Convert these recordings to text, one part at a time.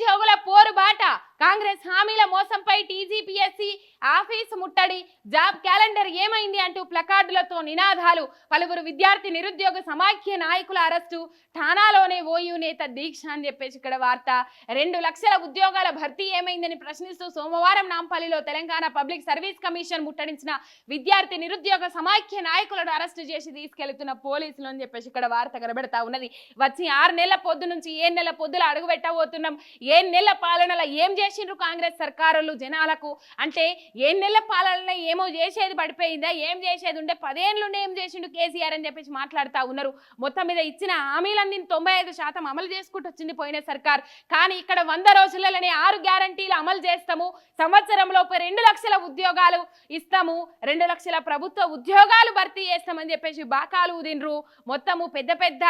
ఉద్యోగుల పోరు బాట. కాంగ్రెస్ హామీల మోసంపై టీజీపీఎస్సీ ఆఫీసు ముట్టడి జాబ్ క్యాలెండర్ ఏమైంది అంటూ ప్లకార్డులతో నినాదాలు. పలువురు విద్యార్థి నిరుద్యోగ సమాఖ్య నాయకుల అరెస్టు ఠానాలోనే ఓయూ నేత దీక్ష అని చెప్పేసి ఇక్కడ వార్త. రెండు లక్షల ఉద్యోగాల భర్తీ ఏమైందని ప్రశ్నిస్తూ సోమవారం నాంపల్లిలో తెలంగాణ పబ్లిక్ సర్వీస్ కమిషన్ ముట్టడించిన విద్యార్థి నిరుద్యోగ సమాఖ్య నాయకులను అరెస్టు చేసి తీసుకెళ్తున్న పోలీసులు అని చెప్పేసి ఇక్కడ వార్త కనబెడతా ఉన్నది. వచ్చి ఆరు నెలల పొద్దు నుంచి ఏ నెల పొద్దులు అడుగు పెట్టబోతున్నాం ఏ నెల పాలనలో ఏం చేసి చేసిండ్రు కాంగ్రెస్ సర్కారులు జనాలకు? అంటే ఏ నెలల పాలన ఏమో చేసేది పడిపోయిందా? ఏం చేసేది ఉండే? పదేళ్ళుండే ఏం చేసిండు కేసీఆర్ అని చెప్పేసి మాట్లాడుతూ ఉన్నారు. మొత్తం మీద ఇచ్చిన హామీలన్నీ తొంభై ఐదు శాతం అమలు చేసుకుంటూ వచ్చింది పోయిన సర్కార్. కానీ ఇక్కడ వంద రోజులలోనే ఆరు గ్యారంటీలు అమలు చేస్తాము. సంవత్సరంలోపు రెండు లక్షల ఉద్యోగాలు ఇస్తాము. రెండు లక్షల ప్రభుత్వ ఉద్యోగాలు భర్తీ చేస్తామని చెప్పేసి బాకాలు ఊదిండ్రు. మొత్తము పెద్ద పెద్ద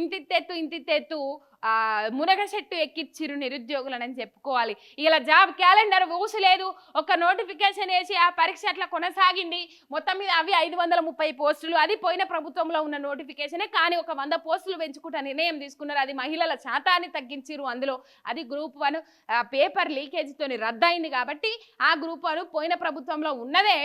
ఇంతిత్తెత్తు ఇంతిత్తెత్తు మునగ చెట్టు ఎక్కిచ్చిరు నిరుద్యోగులని చెప్పుకోవాలి. ఇలా జాబ్ క్యాలెండర్ ఊసలేదు. ఒక నోటిఫికేషన్ వేసి ఆ పరీక్ష అట్లా కొనసాగింది. మొత్తం మీద అవి ఐదు వందల ముప్పై పోస్టులు. అది పోయిన ప్రభుత్వంలో ఉన్న నోటిఫికేషనే కానీ ఒక వంద పోస్టులు పెంచుకుంటా నిర్ణయం తీసుకున్నారు. అది మహిళల శాతాన్ని తగ్గించిరు అందులో. అది గ్రూప్ వన్ పేపర్ లీకేజీతో రద్దయింది కాబట్టి ఆ గ్రూప్ వన్ పోయిన ప్రభుత్వంలో ఉన్నదే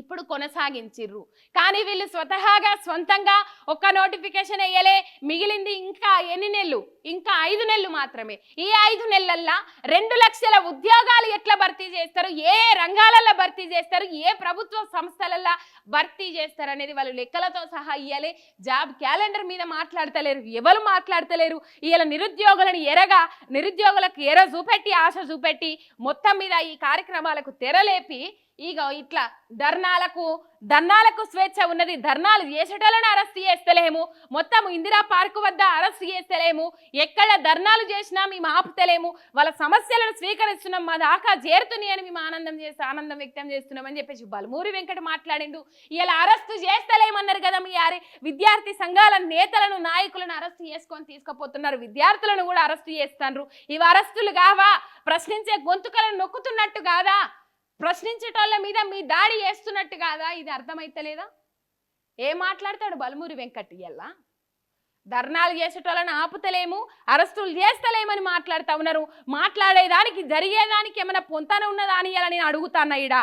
ఇప్పుడు కొనసాగించిర్రు. కానీ వీళ్ళు స్వతహాగా సొంతంగా ఒక్క నోటిఫికేషన్ వేయలే మిగిలింది ఇంకా ఎన్ని నెలలు? ఇంకా ఐదు నెలలు మాత్రమే. ఈ ఐదు నెలల్లో రెండు లక్షల ఉద్యోగాలు ఎట్లా భర్తీ చేస్తారు? ఏ రంగాలలో భర్తీ చేస్తారు? ఏ ప్రభుత్వ సంస్థలలో భర్తీ చేస్తారు అనేది వాళ్ళు లెక్కలతో సహా ఇయ్యాలి. జాబ్ క్యాలెండర్ మీద మాట్లాడతలేరు. ఎవరు మాట్లాడతలేరు? ఇలా నిరుద్యోగులను ఎరగా నిరుద్యోగులకు ఎర చూపెట్టి ఆశ చూపెట్టి మొత్తం మీద ఈ కార్యక్రమాలకు తెరలేపి ఇక ఇట్లా ధర్నాలకు ధర్నాలకు స్వేచ్ఛ ఉన్నది ధర్నాలు చేసేటోళ్ళని అరెస్ట్ చేస్తలేము. మొత్తం ఇందిరా పార్కు వద్ద అరెస్ట్ చేస్తలేము. ఎక్కడ ధర్నాలు చేసినా మేము ఆపుతలేము. వాళ్ళ సమస్యలను స్వీకరిస్తున్నాం. మా దాకా చేరుతున్నాయి అని మేము ఆనందం చేసి ఆనందం వ్యక్తం చేస్తున్నాం అని చెప్పేసి బలమూరి వెంకట మాట్లాడిండు. ఇలా అరెస్టు చేస్తలేమన్నారు కదా మీ ఆరి విద్యార్థి సంఘాల నేతలను నాయకులను అరెస్టు చేసుకొని తీసుకుపోతున్నారు. విద్యార్థులను కూడా అరెస్టు చేస్తున్నారు ఇవి అరెస్టులు కావా? ప్రశ్నించే గొంతుకలను నొక్కుతున్నట్టు కాదా? ప్రశ్నించేటోళ్ళ మీద మీ దాడి చేస్తున్నట్టు కాదా? ఇది అర్థమైతలేదా ఏం మాట్లాడతాడు బలమూరి వెంకట్ ఇయ్యల్లా ధర్నాలు చేసేటోళ్ళని ఆపుతలేము అరెస్టులు చేస్తలేమని మాట్లాడుతూ ఉన్నారు. మాట్లాడేదానికి జరిగేదానికి ఏమైనా పొంతన ఉన్నదా అని ఇలా నేను అడుగుతాను ఈడ.